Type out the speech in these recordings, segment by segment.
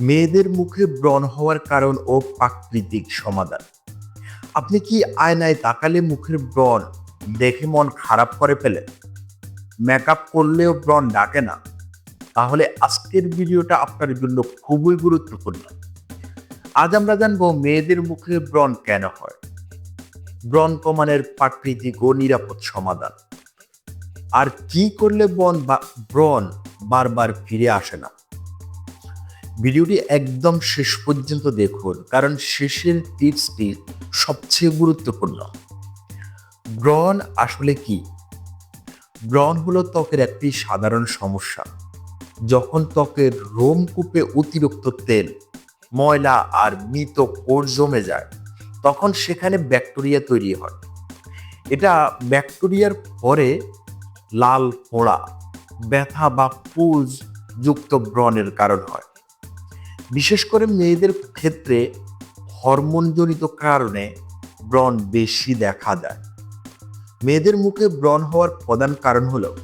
মেয়েদের মুখে ব্রণ হওয়ার কারণ ও প্রাকৃতিক সমাধান। আপনি কি আয়নায় তাকালে মুখের ব্রণ দেখে মন খারাপ করে ফেলেন মেকআপ করলেও ব্রণ ডাকে না। তাহলে আজকের ভিডিওটা আপনার জন্য খুবই গুরুত্বপূর্ণ। আজ আমরা জানব মেয়েদের মুখে ব্রণ কেন হয়? ব্রণ কমানোর প্রাকৃতিক ও নিরাপদ সমাধান। আর কি করলে বন বা ব্রণ বারবার ফিরে আসে না? ভিডিওটি একদম শেষ পর্যন্ত দেখুন, কারণ শেষের টিপসটি সবচেয়ে গুরুত্বপূর্ণ। ব্রণ আসলে কি? ব্রণ হলো ত্বকের একটি সাধারণ সমস্যা। যখন ত্বকের রোমকূপে অতিরিক্ত তেল, ময়লা আর মৃত কোষ জমে যায়, তখন সেখানে ব্যাকটেরিয়া তৈরি হয়। এটা ব্যাকটেরিয়ার পরে লাল ফোড়া ব্যথা বা পুজ যুক্ত ব্রণের কারণ হয়। বিশেষ করে মেয়েদের ক্ষেত্রে হরমোনজনিত কারণে ব্রণ বেশি দেখা যায় মেয়েদের মুখে ব্রণ হওয়ার প্রধান কারণ হলো,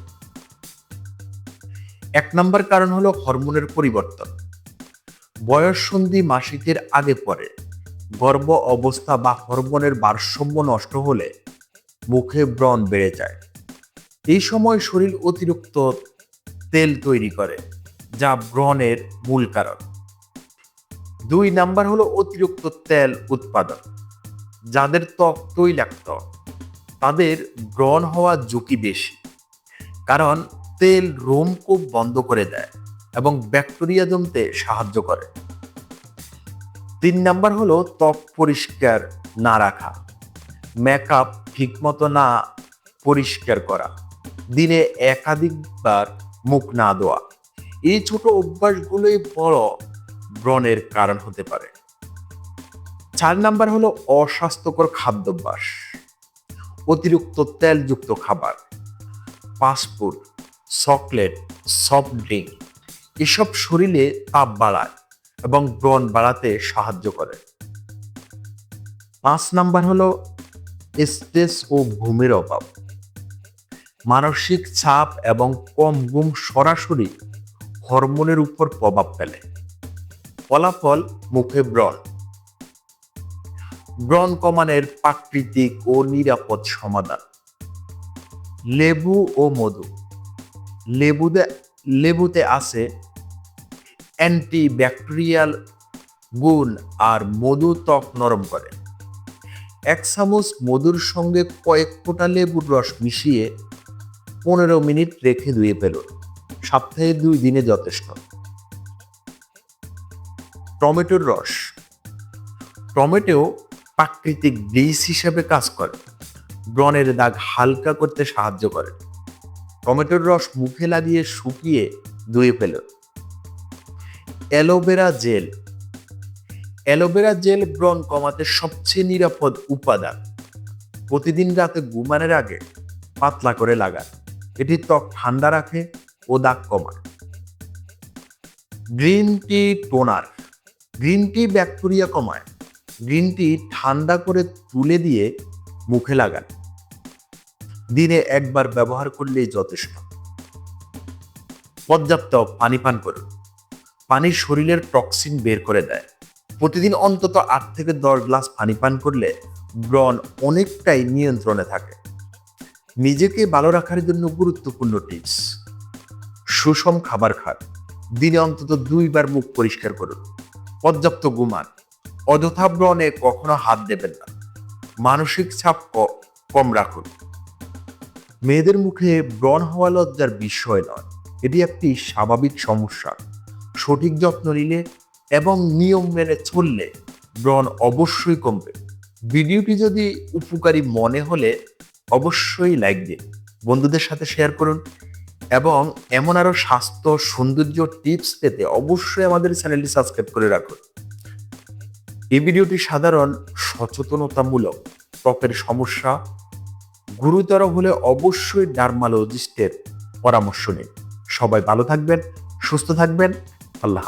এক নম্বর কারণ হলো হরমোনের পরিবর্তন। বয়ঃসন্ধি মাসিকের আগে পরে গর্ভ অবস্থা বা হরমোনের ভারসাম্য নষ্ট হলে মুখে ব্রণ বেড়ে যায়। এই সময় শরীর অতিরিক্ত তেল তৈরি করে, যা ব্রণের মূল কারণ। দুই নাম্বার হলো অতিরিক্ত তেল উৎপাদন, যাদের ত্বক তৈলাক্ত তাদের ব্রণ হওয়ার ঝুঁকি বেশি, কারণ তেল রোমকূপ বন্ধ করে দেয় এবং ব্যাকটেরিয়া জমতে সাহায্য করে। তিন নাম্বার হলো ত্বক পরিষ্কার না রাখা মেকআপ ঠিকমতো না পরিষ্কার করা, দিনে একাধিকবার মুখ না দেওয়া এই ছোট অভ্যাসগুলোই বড় ব্রণের কারণ হতে পারে। চার নাম্বার হলো অস্বাস্থ্যকর খাদ্যাভ্যাস, অতিরিক্ত তেলযুক্ত খাবার ফাস্টফুড চকলেট, সফট ড্রিঙ্ক, এসব শরীরে তাপ বাড়ায় এবং ব্রণ বাড়াতে সাহায্য করে। পাঁচ নাম্বার হলো স্ট্রেস ও ঘুমের অভাব। মানসিক চাপ এবং কম ঘুম সরাসরি হরমোনের উপর প্রভাব ফেলে। ফলাফল মুখে ব্রণ। ব্রণ কমানোর প্রাকৃতিক ও নিরাপদ সমাধান। লেবু ও মধু। লেবুতে লেবুতে আছে অ্যান্টি ব্যাকটেরিয়াল গুণ আর মধু ত্বক নরম করে। এক চামচ মধুর সঙ্গে কয়েক ফোঁটা লেবুর রস মিশিয়ে পনেরো মিনিট রেখে ধুয়ে ফেলুন। সপ্তাহে দুই দিনে যথেষ্ট। টমেটোর রস। টমেটো প্রাকৃতিক ব্লিচ হিসেবে কাজ করে। ব্রণের দাগ হালকা করতে সাহায্য করে। টমেটোর রস মুখে লাগিয়ে শুকিয়ে ধুয়ে ফেলুন অ্যালোভেরা জেল। অ্যালোভেরা জেল ব্রণ কমাতে সবচেয়ে নিরাপদ উপাদান। প্রতিদিন রাতে ঘুমানোর আগে পাতলা করে লাগান। এটি ত্বক ঠান্ডা রাখে ও দাগ কমায়। Green tea toner. Green tea bacteria কমায়। গ্রিন টি ঠান্ডা করে তুলে দিয়ে মুখে লাগান। দিনে একবার ব্যবহার করলেই যথেষ্ট। পর্যাপ্ত পানি পান করুন। পানি শরীরের টক্সিন বের করে দেয়। প্রতিদিন অন্তত আট থেকে দশ গ্লাস পানি পান করলে ব্রণ অনেকটাই নিয়ন্ত্রণে থাকে। নিজেকে ভালো রাখার জন্য গুরুত্বপূর্ণ টিপস সুষম খাবার খান। দিনে অন্তত দুইবার মুখ পরিষ্কার করুন। পর্যাপ্ত ঘুমান অযথা ব্রণে কখনো হাত দেবেন না। মানসিক চাপ কম রাখুন। মেয়েদের মুখে ব্রণ হওয়া লজ্জার বিষয় নয়। এটি একটি স্বাভাবিক সমস্যা। সঠিক যত্ন নিলে এবং নিয়ম মেনে চললে ব্রণ অবশ্যই কমবে। ভিডিওটি যদি উপকারী মনে হলে অবশ্যই লাইক দিন। বন্ধুদের সাথে শেয়ার করুন। এবং এমন আরও স্বাস্থ্য, সৌন্দর্য টিপস পেতে অবশ্যই আমাদের চ্যানেলটি সাবস্ক্রাইব করে রাখুন। এই ভিডিওটি সাধারণ সচেতনতামূলক ত্বকের সমস্যা, গুরুতর হলে অবশ্যই ডার্মালজিস্টের পরামর্শ নিন। সবাই ভালো থাকবেন, সুস্থ থাকবেন। আল্লাহ